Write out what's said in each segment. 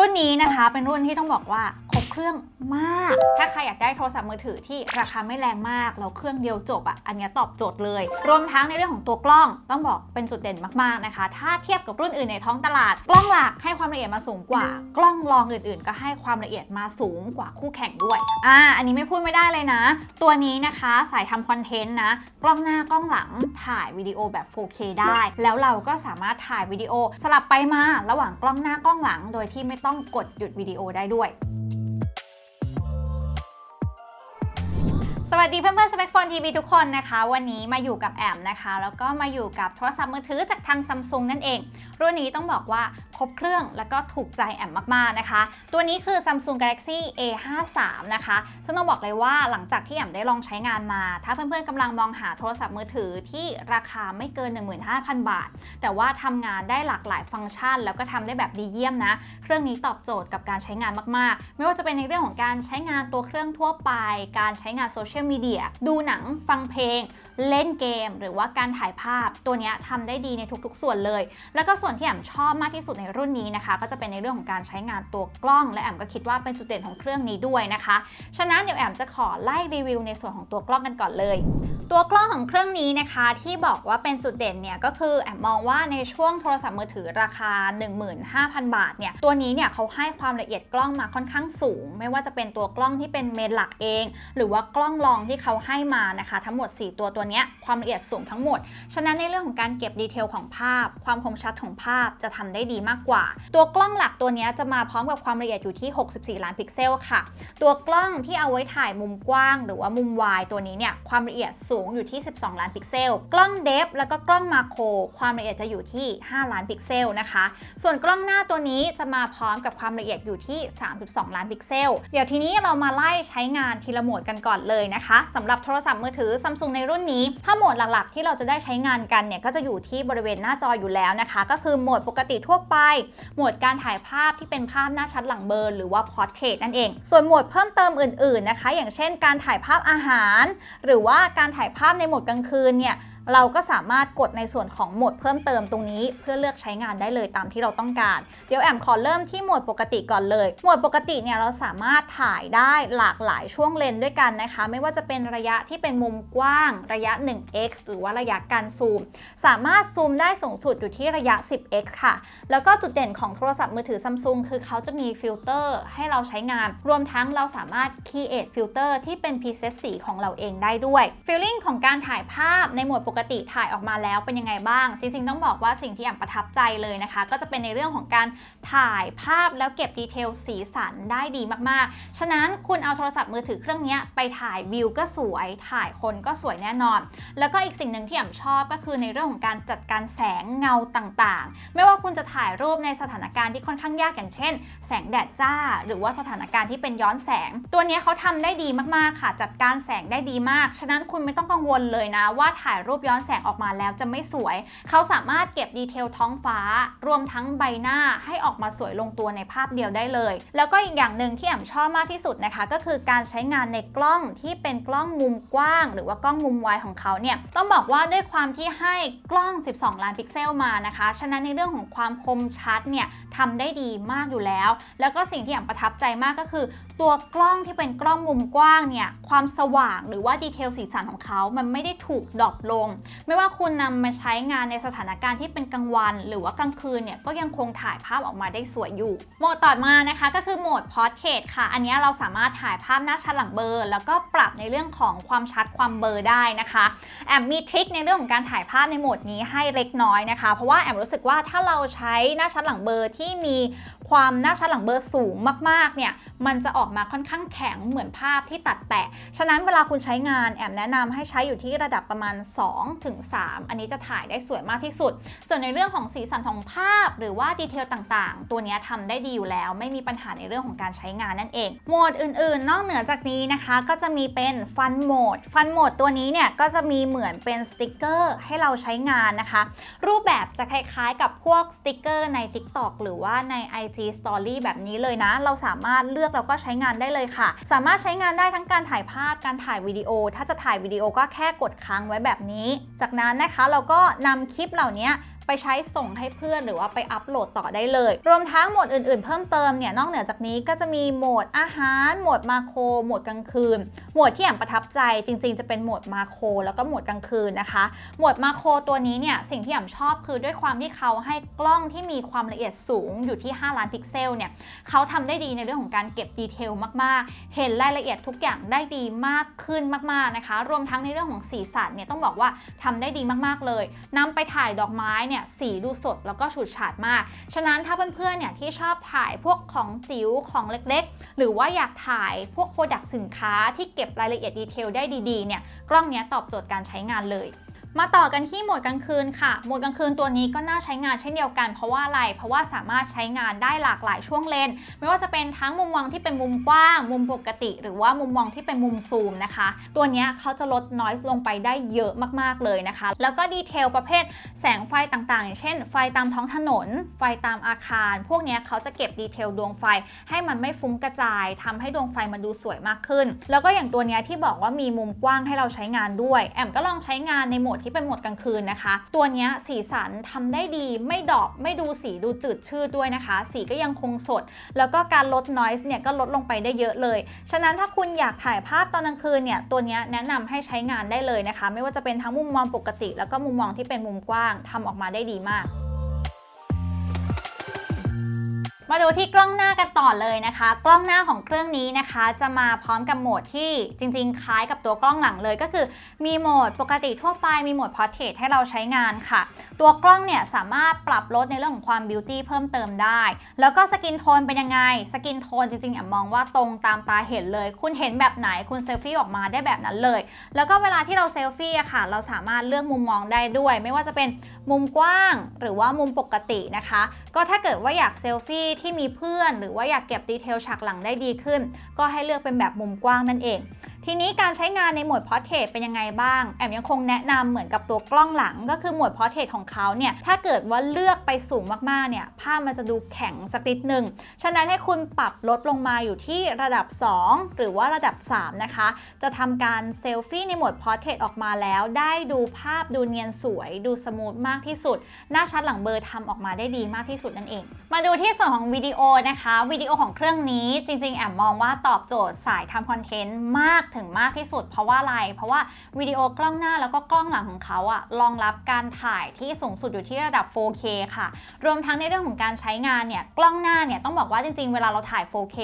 รุ่นนี้นะคะเป็นรุ่นที่ต้องบอกว่า เครื่องมาก ถ้าใครอยากได้โทรศัพท์มือถือที่ราคาไม่แรงมากแล้วเครื่องเดียวจบอะอันนี้ตอบโจทย์เลย รวมทั้งในเรื่องของตัวกล้องต้องบอกเป็นจุดเด่นมากๆนะคะ ถ้าเทียบกับรุ่นอื่นในท้องตลาด กล้องหลักให้ความละเอียดมาสูงกว่า กล้องรองอื่นๆ ก็ให้ความละเอียดมาสูงกว่าคู่แข่งด้วยอ่าอันนี้ไม่พูดไม่ได้เลยนะ ตัวนี้นะคะสายทำคอนเทนต์นะกล้องหน้ากล้องหลังถ่ายวิดีโอแบบ 4K ได้ แล้วเราก็สามารถถ่ายวิดีโอสลับไปมาระหว่างกล้องหน้ากล้องหลัง โดยที่ไม่ต้องกดหยุดวิดีโอได้ด้วย วัสดีเพื่อนๆสเปคโฟนทีวีทุกคนนะคะ วันนี้มาอยู่กับแอมนะคะ แล้วก็มาอยู่กับโทรศัพท์มือถือจากทางซัมซุงนั่นเอง รุ่นนี้ต้องบอกว่าครบเครื่องแล้วก็ถูกใจแอมมากๆนะคะ ตัวนี้คือ Samsung Galaxy A53 นะคะซึ่งต้องบอกเลยว่าหลังจากที่แอมได้ลองใช้งานมา ถ้าเพื่อนๆกำลังมองหาโทรศัพท์มือถือที่ราคาไม่เกิน 15,000 บาท แต่ว่าทำงานได้หลากหลายฟังก์ชัน แล้วก็ทำได้แบบดีเยี่ยมนะ เครื่องนี้ตอบโจทย์กับการใช้งานมากๆ ไม่ว่าจะเป็นในเรื่องของการใช้งานตัวเครื่องทั่วไป การใช้งานโซเชียลมีเดียดูหนังฟังเพลง เล่นเกม หรือว่าการถ่ายภาพตัวนี้ทำได้ดีในทุกๆ ส่วนเลย แล้วก็ส่วนที่แอมชอบมากที่สุดในรุ่นนี้นะคะ ก็จะเป็นในเรื่องของการใช้งานตัวกล้อง และแอมก็คิดว่าเป็นจุดเด่นของเครื่องนี้ด้วยนะคะ ฉะนั้นเดี๋ยวแอมจะขอไล่รีวิวในส่วนของตัวกล้องกันก่อนเลย ตัวกล้องของเครื่องนี้นะคะที่บอกว่าเป็นจุดเด่นเนี่ยก็คือแอมมองว่าในช่วงโทรศัพท์มือถือราคา 15,000 บาทเนี่ยตัวนี้เนี่ยเขาให้ความละเอียดกล้องมาค่อนข้างสูง ไม่ว่าจะเป็นตัวกล้องที่เป็นเมนหลักเอง หรือว่ากล้องรองที่เขาให้มานะคะ ทั้งหมด 4 ตัวตัวเนี้ยความละเอียดสูงทั้งหมด ฉะนั้นในเรื่องของการเก็บดีเทลของภาพ ความคมชัดของภาพจะทำได้ดีมากกว่า ตัวกล้องหลักตัวนี้จะมาพร้อมกับความละเอียดอยู่ที่ 64 ล้านพิกเซลค่ะ ตัวกล้องที่เอาไว้ถ่ายมุมกว้าง หรือว่ามุมวายตัวนี้เนี่ยความละเอียดสูงอยู่ที่ 12 ล้านพิกเซล กล้องเดฟแล้วก็กล้องมาโครความละเอียดจะอยู่ที่ 5 ล้านพิกเซลนะคะ ส่วนกล้องหน้าตัวนี้จะมาพร้อมกับความละเอียดอยู่ที่ 32 ล้านพิกเซล เดี๋ยวทีนี้เรามาไล่ใช้งานทีละโหมดกันก่อนเลยนะคะสำหรับโทรศัพท์มือถือ Samsung ในรุ่นนี้ ถ้าโหมดหลักๆ ที่เราจะได้ใช้งานกันเนี่ยก็จะอยู่ที่บริเวณหน้าจออยู่แล้วนะคะ ก็คือโหมดปกติทั่วไป โหมดการถ่ายภาพที่เป็นภาพหน้าชัดหลังเบลอร์หรือว่า Portrait นั่นเอง ส่วนโหมดเพิ่มเติมอื่นๆนะคะ อย่างเช่น การถ่ายภาพอาหาร หรือว่าการถ่ายภาพในโหมดกลางคืนเนี่ย เราก็สามารถกดในส่วนของโหมดเพิ่มเติมตรงนี้ เพื่อเลือกใช้งานได้เลยตามที่เราต้องการ เดี๋ยวแอมขอเริ่มที่โหมดปกติก่อนเลย โหมดปกติเนี่ยเราสามารถถ่ายได้หลากหลายช่วงเลนด้วยกันนะคะ ไม่ว่าจะเป็นระยะที่เป็นมุมกว้างระยะ 1x หรือว่าระยะการซูม สามารถซูมได้สูงสุดอยู่ที่ระยะ 10x ค่ะ แล้วก็จุดเด่นของโทรศัพท์มือถือซัมซุงคือเขาจะมีฟิลเตอร์ให้เราใช้งาน รวมทั้งเราสามารถ create ฟิลเตอร์ที่เป็น preset สีของเราเองได้ด้วยฟีลลิ่งของการถ่ายภาพในโหมดปกติถ่ายออกมาแล้วเป็นยังไงบ้าง จริงๆ ต้องบอกว่าสิ่งที่แอมประทับใจเลยนะคะ ก็จะเป็นในเรื่องของการถ่ายภาพแล้วเก็บดีเทลสีสันได้ดีมากๆ ฉะนั้นคุณเอาโทรศัพท์มือถือเครื่องนี้ไปถ่ายวิวก็สวย ถ่ายคนก็สวยแน่นอน แล้วก็อีกสิ่งหนึ่งที่แอมชอบก็คือในเรื่องของการจัดการแสงเงาต่างๆ ไม่ว่าคุณจะถ่ายรูปในสถานการณ์ที่ค่อนข้างยากอย่างเช่น แสงแดดจ้า หรือว่าสถานการณ์ที่เป็นย้อนแสง ตัวนี้เขาทำได้ดีมากๆค่ะ จัดการแสงได้ดีมาก ฉะนั้นคุณไม่ต้องกังวลเลยนะว่าถ่ายรูปย้อนแสงออกมาแล้วจะไม่สวย เขาสามารถเก็บดีเทลท้องฟ้า รวมทั้งใบหน้าให้ออกมาสวยลงตัวในภาพเดียวได้เลย แล้วก็อีกอย่างหนึ่งที่แอมชอบมากที่สุดนะคะ ก็คือการใช้งานในกล้องที่เป็นกล้องมุมกว้าง หรือว่ากล้องมุมวายของเขาเนี่ยต้องบอกว่าด้วยความที่ให้กล้อง 12 ล้านพิกเซลมานะคะ ฉะนั้นในเรื่องของความคมชัดเนี่ยทำได้ดีมากอยู่แล้ว แล้วก็สิ่งที่แอมประทับใจมากก็คือ ตัวกล้องที่เป็นกล้องมุมกว้างเนี่ยความสว่างหรือว่าดีเทลสีสันของเขา มันไม่ได้ถูกดรอปลง ไม่ว่าคุณนำมาใช้งานในสถานการณ์ที่เป็นกลางวัน หรือว่ากลางคืนเนี่ยก็ยังคงถ่ายภาพออกมาได้สวยอยู่ โหมดต่อมานะคะก็คือโหมด Portrait ค่ะ อันนี้เราสามารถถ่ายภาพหน้าชัดหลังเบอร์ แล้วก็ปรับในเรื่องของความชัดความเบลอร์ได้นะคะแอมมีทริคในเรื่องของการถ่ายภาพในโหมดนี้ให้เล็กน้อยนะคะ เพราะว่าแอมรู้สึกว่าถ้าเราใช้หน้าชัดหลังเบอร์ที่มีความหน้าชัดหลังเบอร์สูงมากๆเนี่ยมันจะออกมาค่อนข้างแข็งเหมือนภาพที่ตัดแปะ ฉะนั้นเวลาคุณใช้งานแอมแนะนำให้ใช้อยู่ที่ระดับประมาณ 2-3ถึง3อันนี้จะถ่ายได้สวยมากที่สุด ส่วนในเรื่องของสีสันของภาพ หรือว่าดีเทลต่างๆ ตัวนี้ทำได้ดีอยู่แล้ว ไม่มีปัญหาในเรื่องของการใช้งานนั่นเองโหมดอื่นๆ นอกเหนือจากนี้นะคะ ก็จะมีเป็นฟันโหมดฟันโหมดตัวนี้เนี่ยก็จะมีเหมือนเป็นสติกเกอร์ให้เราใช้งานนะคะ รูปแบบจะคล้ายๆ กับพวกสติกเกอร์ใน TikTok หรือว่าใน IG Story แบบนี้เลยนะ เราสามารถเลือกแล้วก็ใช้งานได้เลยค่ะ สามารถใช้งานได้ทั้งการถ่ายภาพการถ่ายวิดีโอ ถ้าจะถ่ายวิดีโอก็แค่กดค้างไว้แบบนี้ จากนั้นนะคะเราก็นำคลิปเหล่านี้ไปใช้ส่งให้เพื่อนหรือว่าไปอัปโหลดต่อได้เลย รวมทั้งโหมดอื่นๆ เพิ่มเติมเนี่ยนอกเหนือจากนี้ก็จะมีโหมดอาหารโหมดมาโครโหมดกลางคืนโหมดที่แอมประทับใจจริงๆ จะเป็นโหมดมาโครแล้วก็โหมดกลางคืนนะคะ โหมดมาโครตัวนี้เนี่ยสิ่งที่แอมชอบคือด้วยความที่เขาให้กล้องที่มีความละเอียดสูงอยู่ที่ 5 ล้านพิกเซลเนี่ยเขาทำได้ดีในเรื่องของการเก็บดีเทลมากๆ เห็นรายละเอียดทุกอย่างได้ดีมากขึ้นมากๆนะคะ รวมทั้งในเรื่องของสีสันเนี่ยต้องบอกว่าทำได้ดีมากๆเลยนำไปถ่ายดอกไม้เนี่ยสีดูสดแล้วก็ฉูดฉาดมาก ฉะนั้นถ้าเพื่อนๆเนี่ยที่ชอบถ่ายพวกของจิ๋วของเล็กๆ หรือว่าอยากถ่ายพวกโปรดักต์สินค้าที่เก็บรายละเอียดดีเทลได้ดีๆเนี่ยกล้องนี้ตอบโจทย์การใช้งานเลย มาต่อกันที่โหมดกลางคืนค่ะ โหมดกลางคืนตัวนี้ก็น่าใช้งานเช่นเดียวกัน เพราะว่าอะไร เพราะว่าสามารถใช้งานได้หลากหลายช่วงเลน ไม่ว่าจะเป็นทั้งมุมมองที่เป็นมุมกว้าง มุมปกติ หรือว่ามุมมองที่เป็นมุมซูมนะคะ ตัวนี้เขาจะลด noise ลงไปได้เยอะมากๆเลยนะคะ แล้วก็ดีเทลประเภทแสงไฟต่างๆอย่างเช่น ไฟตามท้องถนน ไฟตามอาคาร พวกนี้เขาจะเก็บดีเทลดวงไฟ ให้มันไม่ฟุ้งกระจายทำให้ดวงไฟมันดูสวยมากขึ้น แล้วก็อย่างตัวนี้ที่บอกว่ามีมุมกว้างให้เราใช้งานด้วย แอมก็ลองใช้งานในโหมดที่เป็นหมดกลางคืนนะคะ ตัวนี้สีสันทำได้ดีไม่ดรอปไม่ดูสีดูจืดชืดด้วยนะคะ สีก็ยังคงสด แล้วก็การลด noise เนี่ยก็ลดลงไปได้เยอะเลย ฉะนั้นถ้าคุณอยากถ่ายภาพตอนกลางคืนเนี่ยตัวนี้แนะนำให้ใช้งานได้เลยนะคะ ไม่ว่าจะเป็นทั้งมุมมองปกติ แล้วก็มุมมองที่เป็นมุมกว้างทำออกมาได้ดีมาก มาดูที่กล้องหน้ากันต่อเลยนะคะ กล้องหน้าของเครื่องนี้นะคะ จะมาพร้อมกับโหมดที่จริง ๆ คล้ายกับตัวกล้องหลังเลย ก็คือมีโหมดปกติทั่วไปมีโหมด Portrait ให้เราใช้งานค่ะ ตัวกล้องเนี่ยสามารถปรับลดในเรื่องของความบิวตี้เพิ่มเติมได้ แล้วก็สกินโทนเป็นยังไง สกินโทนจริงๆแอมมองว่าตรงตามตาเห็นเลย คุณเห็นแบบไหนคุณเซลฟี่ออกมาได้แบบนั้นเลย แล้วก็เวลาที่เราเซลฟี่อะค่ะ เราสามารถเลือกมุมมองได้ด้วย ไม่ว่าจะเป็นมุมกว้างหรือว่ามุมปกตินะคะก็ถ้าเกิดว่าอยากเซลฟี่ที่มีเพื่อน หรือว่าอยากเก็บดีเทลฉากหลังได้ดีขึ้น ก็ให้เลือกเป็นแบบมุมกว้างนั่นเอง ทีนี้การใช้งานในโหมด Portrait เป็นยังไงบ้าง แอมยังคงแนะนำเหมือนกับตัวกล้องหลัง ก็คือโหมด Portrait ของเขาเนี่ย ถ้าเกิดว่าเลือกไปสูงมากๆ เนี่ย ภาพมันจะดูแข็งสักนิดหนึ่ง ฉะนั้นให้คุณปรับลดลงมาอยู่ที่ระดับ 2 หรือว่าระดับ 3 นะคะ จะทำการเซลฟี่ในโหมด Portrait ออกมาแล้ว ได้ดูภาพดูเนียนสวย ดูสมูทมากที่สุด หน้าชัดหลังเบอร์ทำออกมาได้ดีมากที่สุดนั่นเอง มาดูที่ส่วนของวิดีโอนะคะ วิดีโอของเครื่องนี้จริง ๆ แอมมองว่าตอบโจทย์สายทำคอนเทนต์มากถึงมากที่สุด เพราะว่าอะไร เพราะว่าวิดีโอกล้องหน้าแล้วก็กล้องหลังของเขาอะรองรับการถ่ายที่สูงสุดอยู่ที่ระดับ 4K ค่ะ รวมทั้งในเรื่องของการใช้งานเนี่ยกล้องหน้าเนี่ยต้องบอกว่าจริงๆ เวลาเราถ่าย 4K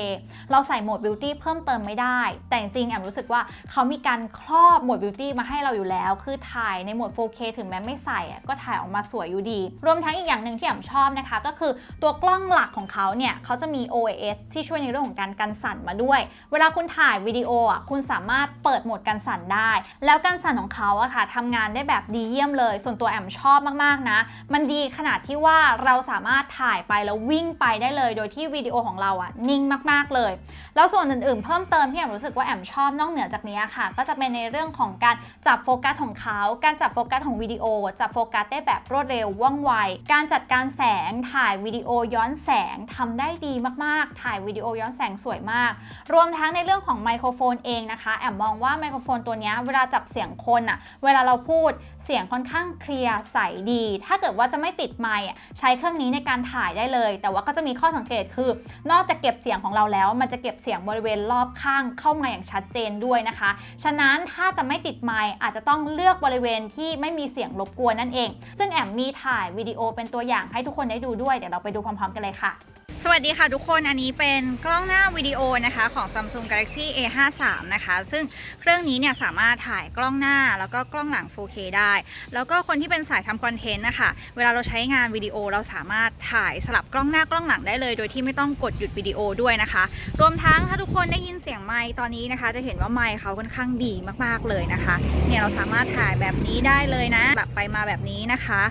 เราใส่โหมด Beauty เพิ่มเติมไม่ได้ แต่จริงๆแอมรู้สึกว่าเขามีการครอบโหมด Beauty มาให้เราอยู่แล้ว คือถ่ายในโหมด 4K ถึงแม้ไม่ใส่ก็ถ่ายออกมาสวยอยู่ดี รวมทั้งอีกอย่างหนึ่งที่แอมชอบนะคะ ก็คือตัวกล้องหลักของเขาเนี่ยเขาจะมี OIS ที่ช่วยในเรื่องของการกันสั่นมาด้วย เวลาคุณถ่ายวิดีโออะคุณสาามารถเปิดโหมดกันสั่นได้ แล้วกันสั่นของเขาอะค่ะทำงานได้แบบดีเยี่ยมเลย ส่วนตัวแอมชอบมากๆนะ มันดีขนาดที่ว่าเราสามารถถ่ายไปแล้ววิ่งไปได้เลย โดยที่วิดีโอของเราอะนิ่งมากๆเลย แล้วส่วนอื่นๆ เพิ่มเติมที่แอมรู้สึกว่าแอมชอบนอกเหนือจากนี้ค่ะ ก็จะเป็นในเรื่องของการจับโฟกัสของเขา การจับโฟกัสของวิดีโอ จับโฟกัสได้แบบรวดเร็วว่องไว การจัดการแสงถ่ายวิดีโอย้อนแสงทำได้ดีมากๆ ถ่ายวิดีโอย้อนแสงสวยมาก รวมทั้งในเรื่องของไมโครโฟนเองนะคะแอมมองว่าไมโครโฟนตัวนี้เวลาจับเสียงคนอะเวลาเราพูดเสียงค่อนข้างเคลียร์ใสดี ถ้าเกิดว่าจะไม่ติดไมค์ใช้เครื่องนี้ในการถ่ายได้เลย แต่ว่าก็จะมีข้อสังเกตคือ นอกจากเก็บเสียงของเราแล้ว มันจะเก็บเสียงบริเวณรอบข้างเข้ามาอย่างชัดเจนด้วยนะคะ ฉะนั้นถ้าจะไม่ติดไมค์อาจจะต้องเลือกบริเวณที่ไม่มีเสียงรบกวนนั่นเอง ซึ่งแอมมีถ่ายวิดีโอเป็นตัวอย่างให้ทุกคนได้ดูด้วย เดี๋ยวเราไปดูพร้อมๆกันเลยค่ะ สวัสดีค่ะทุกคนอันนี้เป็นกล้องหน้าวิดีโอนะคะของ Samsung Galaxy A53 นะคะ ซึ่งเครื่องนี้เนี่ยสามารถถ่ายกล้องหน้าแล้วก็กล้องหลัง 4K ได้ แล้วก็คนที่เป็นสายทำคอนเทนต์นะคะ เวลาเราใช้งานวิดีโอเราสามารถถ่ายสลับกล้องหน้ากล้องหลังได้เลย โดยที่ไม่ต้องกดหยุดวิดีโอด้วยนะคะ รวมทั้งถ้าทุกคนได้ยินเสียงไมค์ตอนนี้นะคะ จะเห็นว่าไมค์เขาค่อนข้างดีมากๆเลยนะคะ เนี่ยเราสามารถถ่ายแบบนี้ได้เลยนะแบบไปมาแบบนี้นะคะ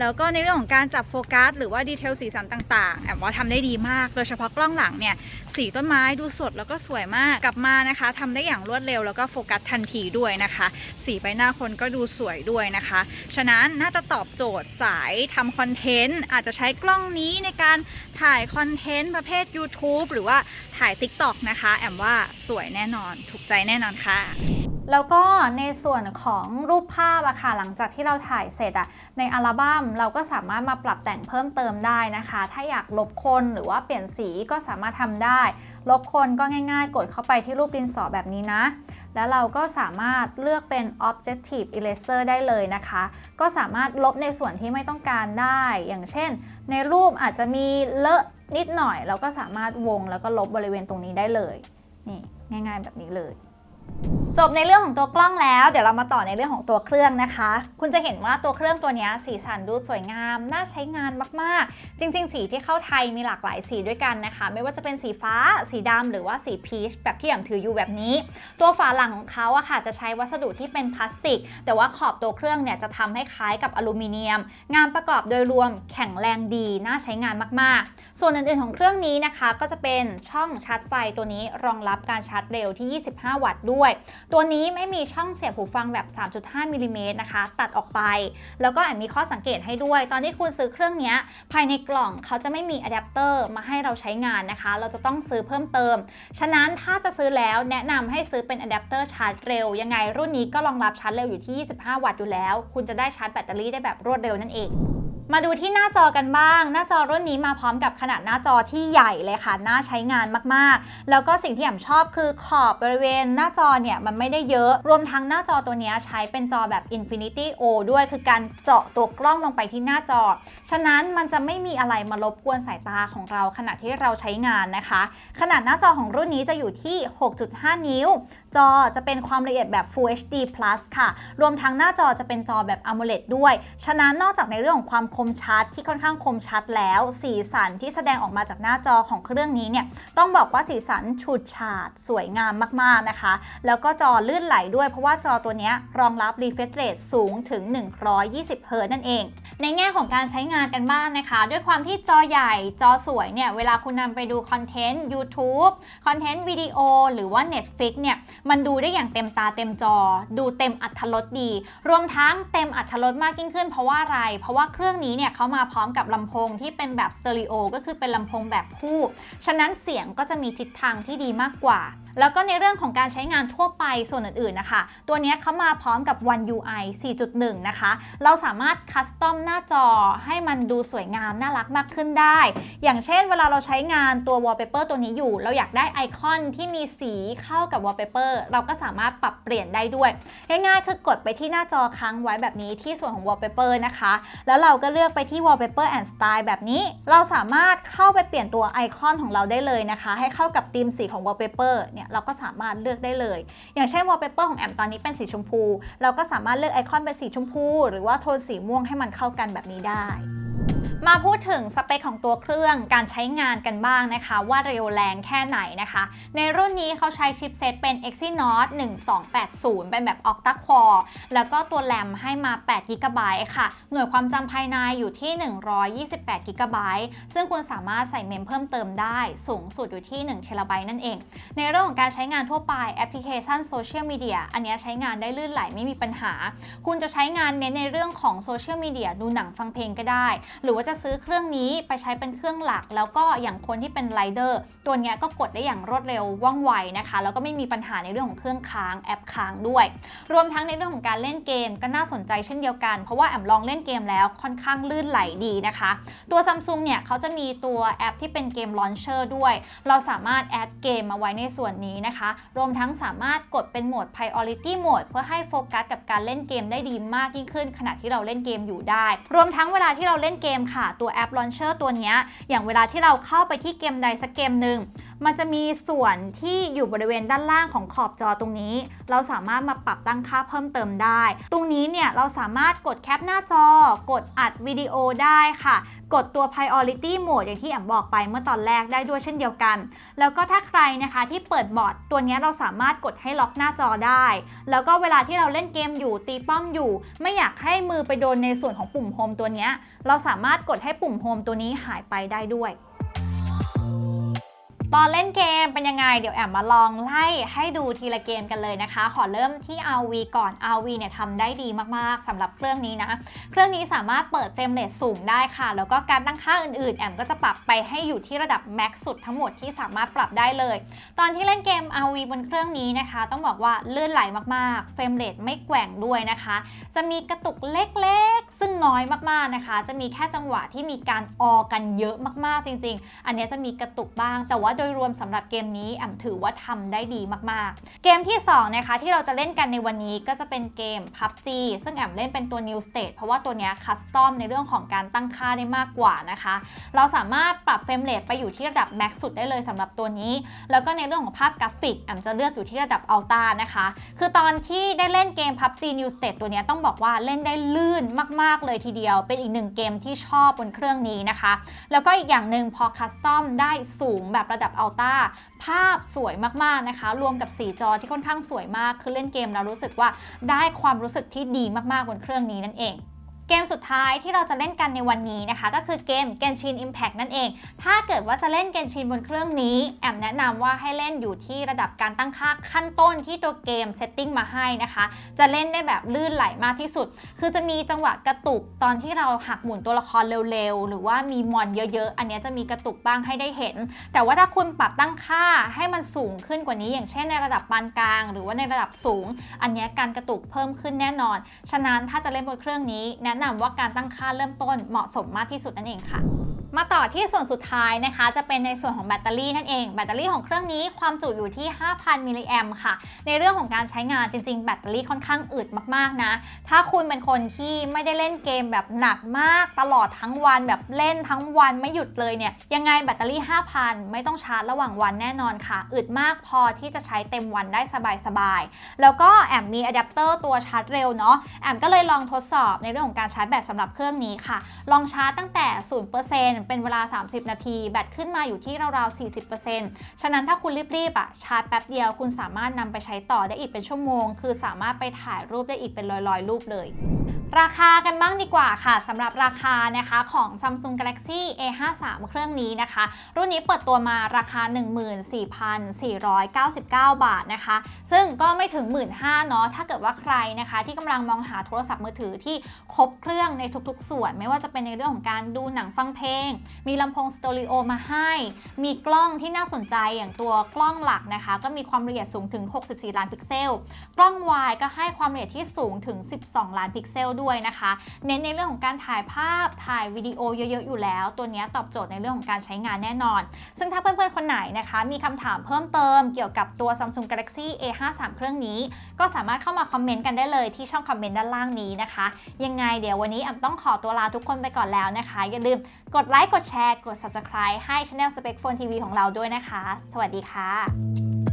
แล้วก็ในเรื่องของการจับโฟกัส หรือว่าดีเทลสีสันต่างๆแอบว่าทำได้ดีมาก โดยเฉพาะกล้องหลังเนี่ยสีต้นไม้ดูสดแล้วก็สวยมากกลับมานะคะทำได้อย่างรวดเร็วแล้วก็โฟกัสทันทีด้วยนะคะ สีใบหน้าคนก็ดูสวยด้วยนะคะ ฉะนั้นน่าจะตอบโจทย์สายทำคอนเทนต์อาจจะใช้กล้องนี้ในการถ่ายคอนเทนต์ประเภท YouTube หรือว่าถ่าย TikTok นะคะ แอมว่าสวยแน่นอนถูกใจแน่นอนค่ะ แล้วก็ในส่วนของรูปภาพอะค่ะหลังจากที่เราถ่ายเสร็จอะในอัลบั้มเราก็สามารถมาปรับแต่งเพิ่มเติมได้นะคะ ถ้าอยากลบคนหรือว่าเปลี่ยนสีก็สามารถทำได้ ลบคนก็ง่ายๆ กดเข้าไปที่รูปดินสอแบบนี้นะ แล้วเราก็สามารถเลือกเป็น objective eraser ได้เลยนะคะ ก็สามารถลบในส่วนที่ไม่ต้องการได้ อย่างเช่น ในรูปอาจจะมีเลอะนิดหน่อย เราก็สามารถวงแล้วก็ลบบริเวณตรงนี้ได้เลยนี่ง่าย ๆ แบบนี้เลย จบในเรื่องของตัวกล้องแล้ว เดี๋ยวเรามาต่อในเรื่องของตัวเครื่องนะคะ คุณจะเห็นว่าตัวเครื่องตัวนี้สีสันดูสวยงาม น่าใช้งานมากๆ จริง ๆ สีที่เข้าไทยมีหลากหลายสีด้วยกันนะคะ ไม่ว่าจะเป็นสีฟ้า สีดำหรือว่าสีพีชแบบที่อย่างถืออยู่แบบนี้ ตัวฝาหลังของเขาอะค่ะจะใช้วัสดุที่เป็นพลาสติก แต่ว่าขอบตัวเครื่องเนี่ยจะทำให้คล้ายกับอลูมิเนียม งานประกอบโดยรวมแข็งแรงดีน่าใช้งานมากๆ ส่วนอื่นๆของเครื่องนี้นะคะ ก็จะเป็นช่องชาร์จไฟตัวนี้รองรับการชาร์จเร็วที่ 25 วัตต์ด้วยตัวนี้ไม่มีช่องเสียบหูฟังแบบ 3.5มิลลิเมตรนะคะ ตัดออกไป แล้วก็แอบมีข้อสังเกตให้ด้วย ตอนที่คุณซื้อเครื่องนี้ภายในกล่องเขาจะไม่มีอะแดปเตอร์มาให้เราใช้งานนะคะ เราจะต้องซื้อเพิ่มเติม ฉะนั้นถ้าจะซื้อแล้วแนะนำให้ซื้อเป็นอะแดปเตอร์ชาร์จเร็ว ยังไงรุ่นนี้ก็รองรับชาร์จเร็วอยู่ที่ 25 วัตต์อยู่แล้ว คุณจะได้ชาร์จแบตเตอรี่ได้แบบรวดเร็วนั่นเองมาดูที่หน้าจอกันบ้าง หน้าจอรุ่นนี้มาพร้อมกับขนาดหน้าจอที่ใหญ่เลยค่ะ น่าใช้งานมากๆ แล้วก็สิ่งที่แอมชอบคือขอบบริเวณหน้าจอเนี่ยมันไม่ได้เยอะ รวมทั้งหน้าจอตัวนี้ใช้เป็นจอแบบ Infinity O ด้วยคือการเจาะตัวกล้องลงไปที่หน้าจอ ฉะนั้นมันจะไม่มีอะไรมารบกวนสายตาของเราขณะที่เราใช้งานนะคะ ขนาดหน้าจอของรุ่นนี้จะอยู่ที่ 6.5 นิ้ว จอจะเป็นความละเอียดแบบ Full HD Plus ค่ะ รวมทั้งหน้าจอจะเป็นจอแบบ AMOLED ด้วย ฉะนั้นนอกจากในเรื่องของความคมชัดที่ค่อนข้างคมชัดแล้ว สีสันที่แสดงออกมาจากหน้าจอของเครื่องนี้เนี่ย ต้องบอกว่าสีสันฉูดฉาดสวยงามมากๆนะคะ แล้วก็จอลื่นไหลด้วยเพราะว่าจอตัวนี้รองรับ refresh rate สูงถึง 120 Hz นั่นเอง ในแง่ของการใช้งานกันบ้างนะคะ ด้วยความที่จอใหญ่จอสวยเนี่ย เวลาคุณนำไปดูคอนเทนต์ YouTube คอนเทนต์วิดีโอหรือว่า Netflix เนี่ย มันดูได้อย่างเต็มตาเต็มจอ ดูเต็มอัตรสดี รวมทั้งเต็มอัตรสมากยิ่งขึ้น เพราะว่าอะไร เพราะว่าเครื่องนี้เนี่ยเขามาพร้อมกับลำโพงที่เป็นแบบสเตอริโอก็คือเป็นลำโพงแบบคู่ ฉะนั้นเสียงก็จะมีทิศทางที่ดีมากกว่า แล้วก็ในเรื่องของการใช้งานทั่วไปส่วนอื่นๆนะคะ ตัวนี้เขามาพร้อมกับ One UI 4.1 นะคะ เราสามารถคัสตอมหน้าจอให้มันดูสวยงามน่ารักมากขึ้นได้ อย่างเช่นเวลาเราใช้งานตัว wallpaper ตัวนี้อยู่ เราอยากได้ไอคอนที่มีสีเข้ากับ wallpaper เราก็สามารถปรับเปลี่ยนได้ด้วย ง่ายๆคือกดไปที่หน้าจอค้างไว้แบบนี้ที่ส่วนของ wallpaper นะคะ แล้วเราก็เลือกไปที่ wallpaper and style แบบนี้ เราสามารถเข้าไปเปลี่ยนตัวไอคอนของเราได้เลยนะคะ ให้เข้ากับธีมสีของ wallpaper เนี่ยเราก็สามารถเลือกได้เลย อย่างเช่น wallpaper ของแอมตอนนี้เป็นสีชมพู เราก็สามารถเลือกไอคอนเป็นสีชมพู หรือว่าโทนสีม่วงให้มันเข้ากันแบบนี้ได้ มาพูดถึงสเปคของตัวเครื่องการใช้งานกันบ้างนะคะ ว่าเร็วแรงแค่ไหนนะคะ ในรุ่นนี้เขาใช้ชิปเซตเป็น Exynos 1280 เป็นแบบ Octa Core แล้วก็ตัวแรมให้มา8 g b ค่ะ หน่วยความจำภายในอยู่ที่ 128 g b ซึ่งคุณสามารถใส่เมมเพิ่มเติมได้สูงสุดอยู่ที่1 t b นั่นเอง ในเรื่องของการใช้งานทั่วไปแอปพลิเคชันโซเชียลมีเดียอันนี้ใช้งานได้ลื่นไหลไม่มีปัญหา คุณจะใช้งานเน้นในเรื่องของโซเชียลมีเดียดูหนังฟังเพลงก็ได้ หรือว่าจะะซื้อเครื่องนี้ไปใช้เป็นเครื่องหลัก แล้วก็อย่างคนที่เป็นไรเดอร์ตัวนี้ก็กดได้อย่างรวดเร็วว่องไวนะคะ แล้วก็ไม่มีปัญหาในเรื่องของเครื่องค้างแอปค้างด้วย รวมทั้งในเรื่องของการเล่นเกมก็น่าสนใจเช่นเดียวกัน เพราะว่าแอมลองเล่นเกมแล้วค่อนข้างลื่นไหลดีนะคะ ตัว Samsung เนี่ยเขาจะมีตัวแอปที่เป็นเกมลอนเชอร์ด้วย เราสามารถแอดเกมมาไว้ในส่วนนี้นะคะ รวมทั้งสามารถกดเป็นโหมด Priority Mode เพื่อให้โฟกัสกับการเล่นเกมได้ดีมากยิ่งขึ้น ขณะที่เราเล่นเกมอยู่ได้ รวมทั้งเวลาที่เราเล่นเกมค่ะตัวแอป Launcher ตัวนี้อย่างเวลาที่เราเข้าไปที่เกมใดสักเกมหนึ่ง มันจะมีส่วนที่อยู่บริเวณด้านล่างของขอบจอตรงนี้ เราสามารถมาปรับตั้งค่าเพิ่มเติมได้ ตรงนี้เนี่ยเราสามารถกดแคปหน้าจอ กดอัดวิดีโอได้ค่ะ กดตัว priority mode อย่างที่แอมบอกไปเมื่อตอนแรกได้ด้วยเช่นเดียวกัน แล้วก็ถ้าใครนะคะที่เปิดบอร์ดตัวนี้เราสามารถกดให้ล็อกหน้าจอได้ แล้วก็เวลาที่เราเล่นเกมอยู่ตีป้อมอยู่ ไม่อยากให้มือไปโดนในส่วนของปุ่มโฮมตัวนี้เราสามารถกดให้ปุ่มโฮมตัวนี้หายไปได้ด้วย ตอนเล่นเกมเป็นยังไง เดี๋ยวแอมมาลองไล่ให้ดูทีละเกมกันเลยนะคะ ขอเริ่มที่ RV ก่อน RV เนี่ยทำได้ดีมากๆสำหรับเครื่องนี้นะ เครื่องนี้สามารถเปิดเฟรมเรทสูงได้ค่ะ แล้วก็การตั้งค่าอื่นๆ แอมก็จะปรับไปให้อยู่ที่ระดับแม็กซ์สุดทั้งหมดที่สามารถปรับได้เลย ตอนที่เล่นเกม RV บนเครื่องนี้นะคะ ต้องบอกว่าลื่นไหลมากๆ เฟรมเรทไม่แกว่งด้วยนะคะ จะมีกระตุกเล็กๆ ซึ่งน้อยมากๆนะคะ จะมีแค่จังหวะที่มีการออกันเยอะมากๆจริง ๆ อันนี้จะมีกระตุกบ้างแต่ว่าดยรวมสำหรับเกมนี้แอมถือว่าทำได้ดีมากๆ เกมที่2นะคะที่เราจะเล่นกันในวันนี้ก็จะเป็นเกม PUBG ซึ่งแอมเล่นเป็นตัว New State เพราะว่าตัวเนี้ยคัสตอมในเรื่องของการตั้งค่าได้มากกว่านะคะ เราสามารถปรับเฟรมเรทไปอยู่ที่ระดับแม็กซ์สุดได้เลยสำหรับตัวนี้ แล้วก็ในเรื่องของภาพกราฟิกแอมจะเลือกอยู่ที่ระดับอัลต้านะคะ คือตอนที่ได้เล่นเกม PUBG New State ตัวเนี้ยต้องบอกว่าเล่นได้ลื่นมาก ๆ เลยทีเดียว เป็นอีกหนึ่งเกมที่ชอบบนเครื่องนี้นะคะ แล้วก็อีกอย่างหนึ่งพอคัสตอมได้สูงแบบระดับอัลต้าภาพสวยมากๆนะคะ รวมกับสีจอที่ค่อนข้างสวยมาก คือเล่นเกมแล้วรู้สึกว่าได้ความรู้สึกที่ดีมากๆบนเครื่องนี้นั่นเอง เกมสุดท้ายที่เราจะเล่นกันในวันนี้นะคะ ก็คือเกม Genshin Impact นั่นเอง ถ้าเกิดว่าจะเล่น Genshin บนเครื่องนี้ แอมแนะนำว่าให้เล่นอยู่ที่ระดับการตั้งค่าขั้นต้นที่ตัวเกมเซตติ้งมาให้นะคะ จะเล่นได้แบบลื่นไหลมากที่สุด คือจะมีจังหวะกระตุกตอนที่เราหักหมุนตัวละครเร็วๆ หรือว่ามีมอนเยอะๆ อันนี้จะมีกระตุกบ้างให้ได้เห็น แต่ว่าถ้าคุณปรับตั้งค่าให้มันสูงขึ้นกว่านี้ อย่างเช่นในระดับปานกลาง หรือว่าในระดับสูง อันนี้การกระตุกเพิ่มขึ้นแน่นอน ฉะนั้นถ้าจะเล่นบนเครื่องนี้แนะนำว่าการตั้งค่าเริ่มต้นเหมาะสมมากที่สุดนั่นเองค่ะ มาต่อที่ส่วนสุดท้ายนะคะ จะเป็นในส่วนของแบตเตอรี่นั่นเอง แบตเตอรี่ของเครื่องนี้ความจุอยู่ที่ 5,000 มิลลิแอมค่ะ ในเรื่องของการใช้งานจริง ๆ แบตเตอรี่ค่อนข้างอึดมากๆนะ ถ้าคุณเป็นคนที่ไม่ได้เล่นเกมแบบหนักมากตลอดทั้งวันแบบเล่นทั้งวันไม่หยุดเลยเนี่ย ยังไงแบตเตอรี่ 5,000 ไม่ต้องชาร์จระหว่างวันแน่นอนค่ะอึดมากพอที่จะใช้เต็มวันได้สบายๆ แล้วก็แอมมีอะแดปเตอร์ตัวชาร์จเร็วเนาะ แอมก็เลยลองทดสอบในเรื่องของการชาร์จแบตสำหรับเครื่องนี้ค่ะ ลองชาร์จตั้งแต่ 0%เป็นเวลา 30 นาที แบตขึ้นมาอยู่ที่ราวๆ 40%ฉะนั้นถ้าคุณรีบๆอะชาร์จแป๊บเดียวคุณสามารถนำไปใช้ต่อได้อีกเป็นชั่วโมง คือสามารถไปถ่ายรูปได้อีกเป็นร้อยๆ รูปเลยราคากันบ้างดีกว่าค่ะสำหรับราคานะคะของ Samsung Galaxy A53 เครื่องนี้นะคะ รุ่นนี้เปิดตัวมาราคา 14,499 บาทนะคะ ซึ่งก็ไม่ถึง 15,000เนาะถ้าเกิดว่าใครนะคะ ที่กำลังมองหาโทรศัพท์มือถือที่ครบเครื่องในทุกๆ ส่วน ไม่ว่าจะเป็นในเรื่องของการดูหนังฟังเพลงมีลำโพงสเตอริโอมาให้ มีกล้องที่น่าสนใจอย่างตัวกล้องหลักนะคะ ก็มีความละเอียดสูงถึง 64 ล้านพิกเซล กล้องวายก็ให้ความละเอียดที่สูงถึง 12 ล้านพิกเซลด้วยนะคะ เน้นในเรื่องของการถ่ายภาพถ่ายวิดีโอเยอะๆอยู่แล้ว ตัวนี้ตอบโจทย์ในเรื่องของการใช้งานแน่นอน ซึ่งถ้าเพื่อนๆคนไหนนะคะ มีคำถามเพิ่มเติมเกี่ยวกับตัว Samsung Galaxy A53 เครื่องนี้ ก็สามารถเข้ามาคอมเมนต์กันได้เลยที่ช่องคอมเมนต์ด้านล่างนี้นะคะ ยังไงเดี๋ยววันนี้แอมต้องขอตัวลาทุกคนไปก่อนแล้วนะคะ อย่าลืมกดไลค์กดแชร์ กด subscribe ให้ Channel Spec Phone TV ของเราด้วยนะคะ สวัสดีค่ะ